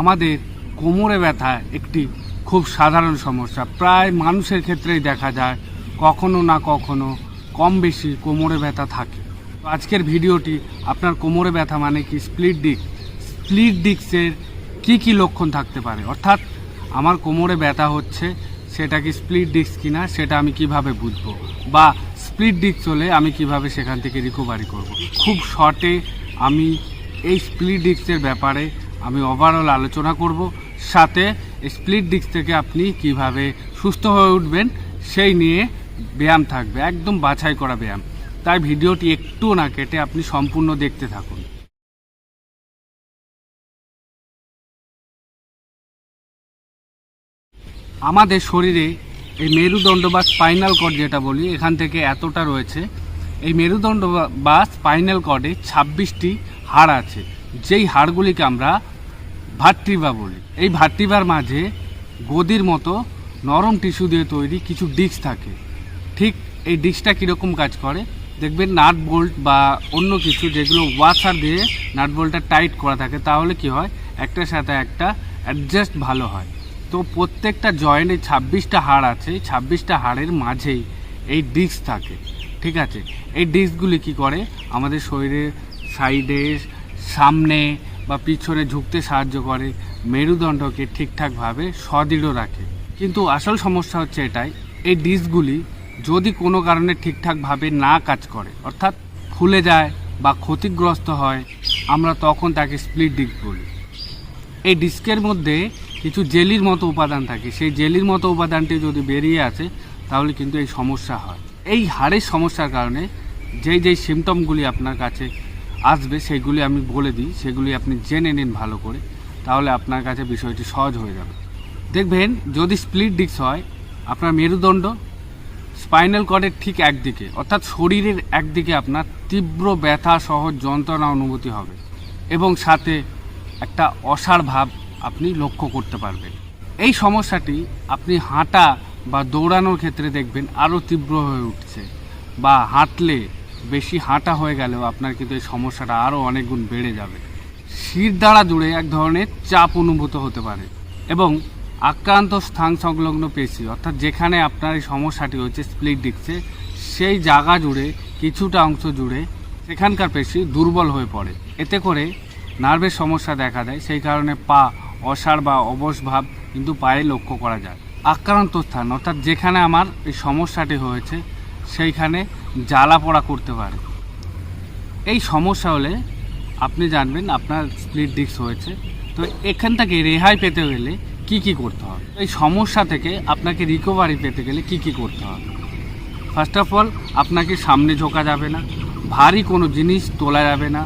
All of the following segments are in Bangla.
আমাদের কোমরে ব্যথা একটি খুব সাধারণ সমস্যা। প্রায় মানুষের ক্ষেত্রেই দেখা যায়, কখনো না কখনো কম বেশি কোমরে ব্যথা থাকে। আজকের ভিডিওটি আপনার কোমরে ব্যথা মানে কি? Split disk. স্প্লিট ডিস্কের কী কী লক্ষণ থাকতে পারে? অর্থাৎ আমার কোমরে ব্যথা হচ্ছে, সেটা কি স্প্লিট ডিস্ক কিনা, সেটা আমি কীভাবে বুঝব? বা স্প্লিট ডিস্ক হলে আমি কীভাবে সেখান থেকে রিকভারি করব। খুব শর্টে আমি এই স্প্লিট ডিস্কের ব্যাপারে আমি ওভারঅল আলোচনা করব, সাথে স্প্লিট ডিস্ক থেকে আপনি কীভাবে সুস্থ হয়ে উঠবেন সেই নিয়ে ব্যায়াম থাকবে, একদম বাছাই করা ব্যায়াম। তাই ভিডিওটি একটু না কেটে আপনি সম্পূর্ণ দেখতে থাকুন। আমাদের শরীরে এই মেরুদণ্ড বা স্পাইনাল কর্ড যেটা বলি, এখান থেকে এতটা রয়েছে। এই মেরুদণ্ড বা- স্পাইনাল কর্ডে ছাব্বিশটি হাড় আছে। যেই হাড়গুলিকে আমরা ভাট্রিবা বলি। এই ভাট্রিবার মাঝে গদির মতো নরম টিস্যু দিয়ে তৈরি কিছু ডিস্ক থাকে। ঠিক এই ডিস্কটা কীরকম কাজ করে? দেখবেন নাট বোল্ট বা অন্য কিছু যেগুলো ওয়াশার দিয়ে নাট বোল্টটা টাইট করা থাকে, তাহলে কি হয়? একটার সাথে একটা অ্যাডজাস্ট ভালো হয়। তো প্রত্যেকটা জয়েন্টে ছাব্বিশটা হাড় আছে ছাব্বিশটা হাড়ের মাঝেই এই ডিস্ক থাকে। ঠিক আছে? এই ডিস্কগুলি কি করে? আমাদের শরীরের সাইডে, সামনে বা পিছনে ঝুঁকতে সাহায্য করে, মেরুদণ্ডকে ঠিকঠাকভাবে সদৃঢ় রাখে। কিন্তু আসল সমস্যা হচ্ছে এটাই, এই ডিস্কগুলি যদি কোনো কারণে ঠিকঠাকভাবে না কাজ করে, অর্থাৎ ফুলে যায় বা ক্ষতিগ্রস্ত হয়, আমরা তখন তাকে স্প্লিট ডিস্ক বলি। এই ডিস্কের মধ্যে কিছু জেলির মতো উপাদান থাকে। সেই জেলির মতো উপাদানটি যদি বেরিয়ে আসে, তাহলে কিন্তু এই সমস্যা হয়। এই হাড়ের সমস্যার কারণে যেই যেই সিমটমগুলি আপনার কাছে আসবে, সেগুলি আমি বলে দিই, সেগুলি আপনি জেনে নিন ভালো করে, তাহলে আপনার কাছে বিষয়টি সহজ হয়ে যাবে। দেখবেন, যদি স্প্লিট ডিস্ক হয়, আপনার মেরুদণ্ড স্পাইনাল কর্ডের ঠিক একদিকে, অর্থাৎ শরীরের একদিকে আপনার তীব্র ব্যথা সহ যন্ত্রণা অনুভূতি হবে, এবং সাথে একটা অসাড় ভাব আপনি লক্ষ্য করতে পারবেন। এই সমস্যাটি আপনি হাঁটা বা দৌড়ানোর ক্ষেত্রে দেখবেন আরও তীব্র হয়ে উঠছে, বা হাঁটলে বেশি হাঁটা হয়ে গেলেও আপনার কিন্তু এই সমস্যাটা আরও অনেক গুণ বেড়ে যাবে। শির দ্বারা জুড়ে এক ধরনের চাপ অনুভূত হতে পারে এবং আক্রান্ত স্থান সংলগ্ন পেশি, অর্থাৎ যেখানে আপনার এই সমস্যাটি হচ্ছে স্প্লিট ডিস্কে সেই জায়গা জুড়ে, কিছুটা অংশ জুড়ে সেখানকার পেশি দুর্বল হয়ে পড়ে। এতে করে নার্ভের সমস্যা দেখা দেয়, সেই কারণে পা অসাড় বা অবশ ভাব কিন্তু পায়ে লক্ষ্য করা যায়। আক্রান্ত স্থান, অর্থাৎ যেখানে আমার এই সমস্যাটি হয়েছে, সেইখানে জ্বালা পোড়া করতে পারে। এই সমস্যা হলে আপনি জানবেন আপনার স্প্লিট ডিস্ক হয়েছে। তো এখান থেকে রেহাই পেতে গেলে কি কি করতে হবে? এই সমস্যা থেকে আপনাকে রিকভারি পেতে গেলে কি কি করতে হবে? ফার্স্ট অফ অল আপনাকে সামনে ঝোঁকা যাবে না, ভারী কোনো জিনিস তোলা যাবে না,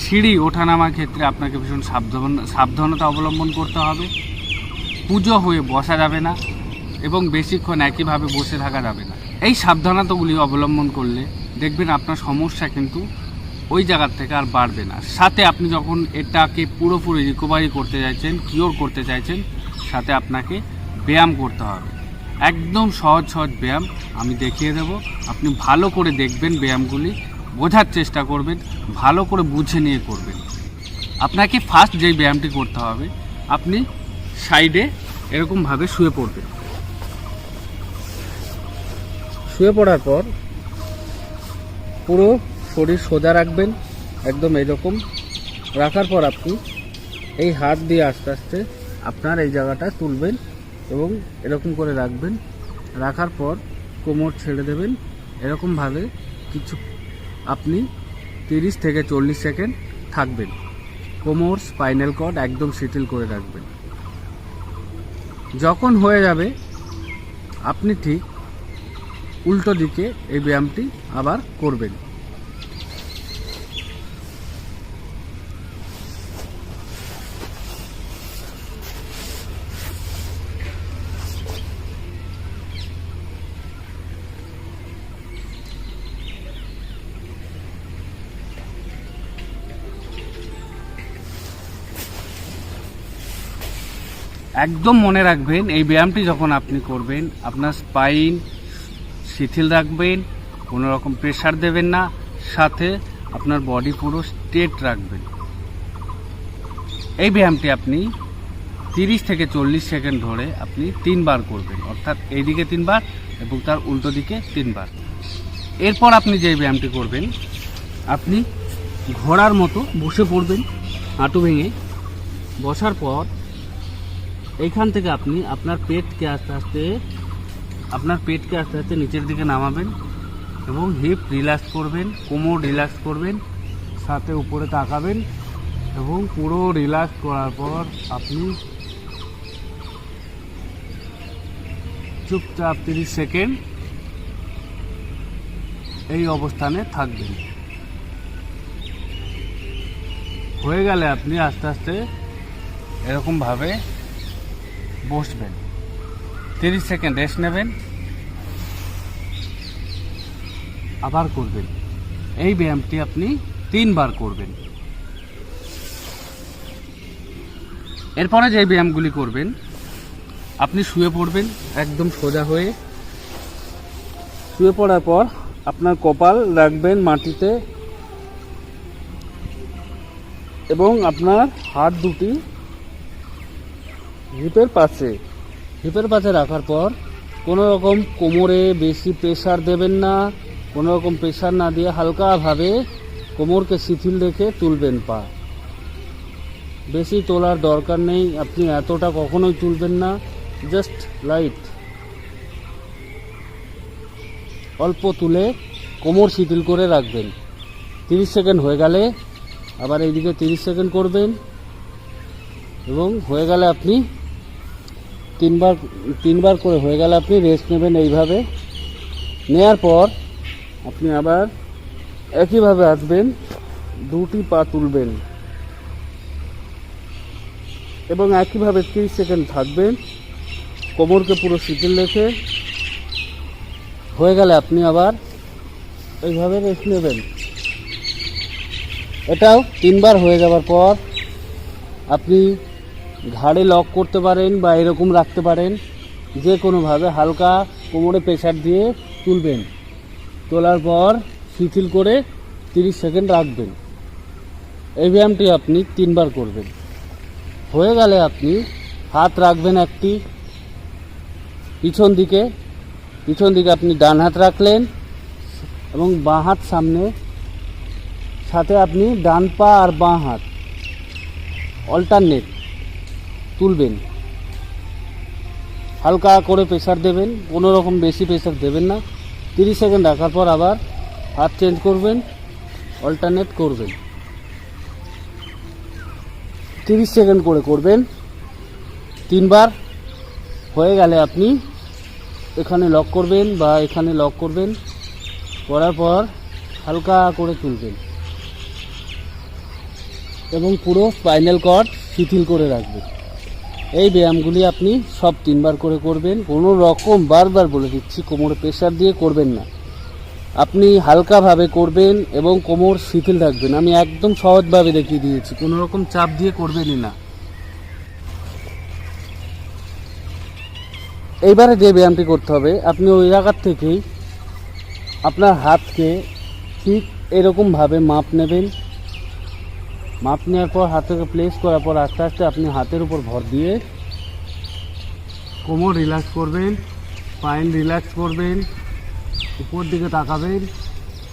সিঁড়ি ওঠানামার ক্ষেত্রে আপনাকে ভীষণ সাবধান, সাবধানতা অবলম্বন করতে হবে, পুজো হয়ে বসা যাবে না এবং বেশিক্ষণ একইভাবে বসে থাকা যাবে না। এই সাবধানতাগুলি অবলম্বন করলে দেখবেন আপনার সমস্যা কিন্তু ওই জায়গার থেকে আর বাড়বে না। সাথে আপনি যখন এটাকে পুরোপুরি রিকভারি করতে চাইছেন কিওর করতে চাইছেন, সাথে আপনাকে ব্যায়াম করতে হবে। একদম সহজ সহজ ব্যায়াম আমি দেখিয়ে দেব। আপনি ভালো করে দেখবেন ব্যায়ামগুলি, বোঝার চেষ্টা করবেন, ভালো করে বুঝে নিয়ে করবেন। আপনাকে ফার্স্ট যেই ব্যায়ামটি করতে হবে, আপনি সাইডে এরকমভাবে শুয়ে পড়বেন। শুয়ে পড়ার পর পুরো শরীর সোজা রাখবেন, একদম এরকম রাখার পর আপনি এই হাত দিয়ে আস্তে আস্তে আপনার এই জায়গাটা তুলবেন এবং এরকম করে রাখবেন। রাখার পর কোমর ছেড়ে দেবেন। এরকমভাবে কিছু আপনি তিরিশ থেকে চল্লিশ সেকেন্ড থাকবেন। কোমর, স্পাইনাল কর্ড একদম শিথিল করে রাখবেন। যখন হয়ে যাবে, আপনি ঠিক উল্টো দিকে এই ব্যায়ামটি আবার করবেন। একদম মনে রাখবেন, এই ব্যায়ামটি যখন আপনি করবেন, আপনার স্পাইন শিথিল রাখবেন, কোনো রকম প্রেশার দেবেন না, সাথে আপনার বডি পুরো স্ট্রেট রাখবেন। এই ব্যায়ামটি আপনি তিরিশ থেকে চল্লিশ সেকেন্ড ধরে আপনি তিনবার করবেন, অর্থাৎ এইদিকে তিনবার এবং তার উল্টো দিকে তিনবার। এরপর আপনি যে ব্যায়ামটি করবেন, আপনি ঘোড়ার মতো বসে পড়বেন হাঁটু ভেঙে। বসার পর এইখান থেকে আপনি আপনার পেটকে আস্তে আস্তে আপনার পেটকে আস্তে আস্তে নিচের দিকে নামাবেন এবং হিপ রিল্যাক্স করবেন, কোমর রিল্যাক্স করবেন, সাথে উপরে তাকাবেন এবং পুরো রিল্যাক্স করার পর আপনি চুপচাপ তিরিশ সেকেন্ড এই অবস্থানে থাকবেন। হয়ে গেলে আপনি আস্তে আস্তে এরকমভাবে বসবেন। তিরিশ সেকেন্ড রেস্ট নেবেন। আবার করবেন। এই ব্যায়ামটি আপনি তিনবার করবেন। এরপরে যে ব্যায়ামগুলি করবেন, আপনি শুয়ে পড়বেন, একদম সোজা হয়ে। শুয়ে পড়ার পর আপনার কপাল রাখবেন মাটিতে এবং আপনার হাত দুটি হিপের পাশে। হিপের পাশে রাখার পর কোনো রকম কোমরে বেশি প্রেশার দেবেন না, কোনো রকম প্রেশার না দিয়ে হালকাভাবে কোমরকে শিথিল রেখে তুলবেন পা। বেশি তোলার দরকার নেই, আপনি এতটা কখনোই তুলবেন না জাস্ট লাইট অল্প তুলে কোমর শিথিল করে রাখবেন। তিরিশ সেকেন্ড হয়ে গেলে আবার এইদিকে তিরিশ সেকেন্ড করবেন এবং হয়ে গেলে আপনি তিনবার তিনবার করে হয়ে গেলে আপনি রেস্ট নেবেন এইভাবে। নেয়ার পর আপনি আবার একইভাবে আসবেন, দুটি পা তুলবেন এবং একইভাবে তিরিশ সেকেন্ড থাকবেন। কোমরকে পুরো শিথিল রেখে হয়ে গেলে আপনি আবার এইভাবে রেস্ট নেবেন। এটাও তিনবার হয়ে যাওয়ার পর আপনি ঘাড়ে লক করতে পারেন বা এরকম রাখতে পারেন, যে কোনোভাবে হালকা কোমরে প্রেশার দিয়ে তুলবেন। তোলার পর শিথিল করে তিরিশ সেকেন্ড রাখবেন। এই ব্যায়ামটি আপনি তিনবার করবেন। হয়ে গেলে আপনি হাত রাখবেন একটি। পিছন দিকে পিছন দিকে আপনি ডান হাত রাখলেন এবং বাঁ হাত সামনে, সাথে আপনি ডান পা আর বাঁ হাত। অল্টারনেট তুলবেন। হালকা করে প্রেশার দেবেন, কোনো রকম বেশি প্রেশার দেবেন না। তিরিশ সেকেন্ড রাখার পর আবার হাত চেঞ্জ করবেন অল্টারনেট করবেন। তিরিশ সেকেন্ড করে করবেন। তিনবার হয়ে গেলে আপনি এখানে লক করবেন বা এখানে লক করবেন। করার পর হালকা করে তুলবেন। এবং পুরো স্পাইনাল কর্ড শিথিল করে রাখবেন। এই ব্যায়ামগুলি আপনি সব তিনবার করে করবেন। কোনো রকম বারবার বলে দিচ্ছি, কোমরে প্রেশার দিয়ে করবেন না। আপনি হালকাভাবে করবেন এবং কোমর শিথিল রাখবেন। আমি একদম সহজভাবে দেখিয়ে দিয়েছি, কোনো রকম চাপ দিয়ে করবেনই না। এইবারে যে ব্যায়ামটি করতে হবে, আপনি ওই জায়গার থেকেই আপনার হাতকে ঠিক এরকমভাবে মাপ নেবেন। মাপ নেওয়ার পর হাতটাকে প্লেস করার পর আস্তে আস্তে আপনি হাতের উপর ভর দিয়ে কোমর রিল্যাক্স করবেন স্পাইন রিল্যাক্স করবেন, উপর দিকে তাকাবেন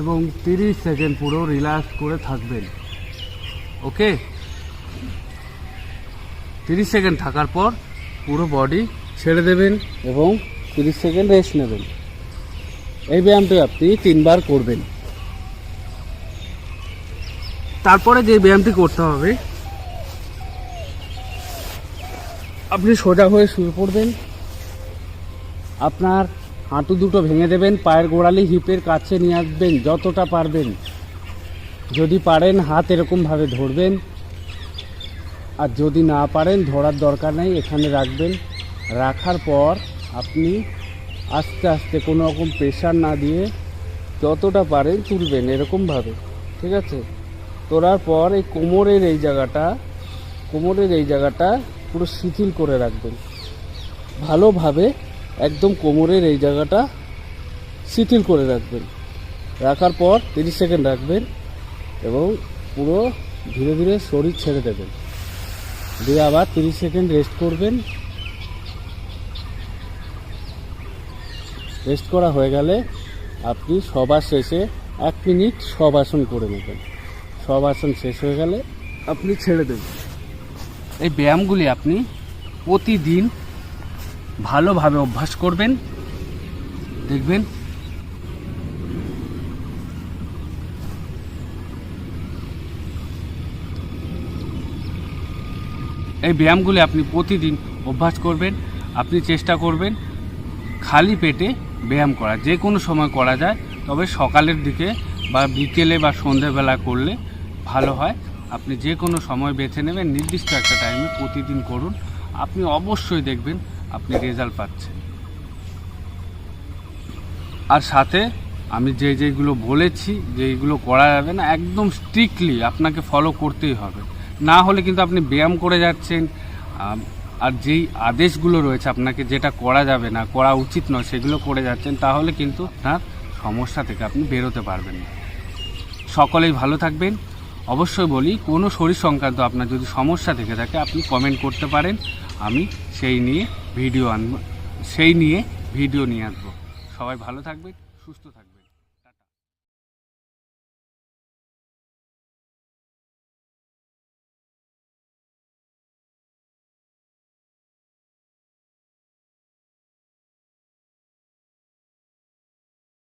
এবং তিরিশ সেকেন্ড পুরো রিল্যাক্স করে থাকবেন। ওকে তিরিশ সেকেন্ড থাকার পর পুরো বডি ছেড়ে দেবেন এবং তিরিশ সেকেন্ড রেস্ট নেবেন। এই ব্যায়ামটি আপনি তিনবার করবেন। তারপরে যে ব্যায়ামটি করতে হবে, আপনি সোজা হয়ে শুয়ে পড়বেন। আপনার হাঁটু দুটো ভেঙে দেবেন, পায়ের গোড়ালি হিপের কাছে নিয়ে আসবেন, যতটা পারবেন। যদি পারেন হাত এরকমভাবে ধরবেন, আর যদি না পারেন ধরার দরকার নেই, এখানে রাখবেন। রাখার পর আপনি আস্তে আস্তে কোনো রকম প্রেশার না দিয়ে যতটা পারেন তুলবেন এরকমভাবে, ঠিক আছে? তোলার পর এই কোমরের এই জায়গাটা, কোমরের এই জায়গাটা পুরো শিথিল করে রাখবেন। ভালোভাবে একদম কোমরের এই জায়গাটা শিথিল করে রাখবেন। রাখার পর তিরিশ সেকেন্ড রাখবেন এবং পুরো ধীরে ধীরে শরীর ছেড়ে দেবেন। দিয়ে আবার তিরিশ সেকেন্ড রেস্ট করবেন। রেস্ট করা হয়ে গেলে আপনি সবার শেষে এক মিনিট সব আসন করে নেবেন। সব আসন শেষ হয়ে গেলে আপনি ছেড়ে দেবেন। এই ব্যায়ামগুলি আপনি প্রতিদিন ভালোভাবে অভ্যাস করবেন। দেখবেন এই ব্যায়ামগুলি আপনি প্রতিদিন অভ্যাস করবেন, আপনি চেষ্টা করবেন খালি পেটে ব্যায়াম করা। যে কোনো সময় করা যায়, তবে সকালের দিকে বা বিকেলে বা সন্ধেবেলা করলে ভালো হয়। আপনি যে কোনো সময় বেছে নেবেন, নির্দিষ্ট একটা টাইমে প্রতিদিন করুন। আপনি অবশ্যই দেখবেন আপনি রেজাল্ট পাচ্ছেন। আর সাথে আমি যে যেগুলো বলেছি যেগুলো করা যাবে না, একদম স্ট্রিক্টলি আপনাকে ফলো করতেই হবে। না হলে কিন্তু আপনি ব্যায়াম করে যাচ্ছেন আর যেই আদেশগুলো রয়েছে আপনাকে যেটা করা যাবে না, করা উচিত নয়, সেগুলো করে যাচ্ছেন, তাহলে কিন্তু আপনার সমস্যা থেকে আপনি বেরোতে পারবেন না। সকলেই ভালো থাকবেন। অবশ্যই বলি, কোনো শরীর সংক্রান্ত আপনার যদি সমস্যা থেকে থাকে, আপনি কমেন্ট করতে পারেন। আমি সেই নিয়ে ভিডিও আনব, সেই নিয়ে ভিডিও নিয়ে আসব। সবাই ভালো থাকবে সুস্থ থাকবেন।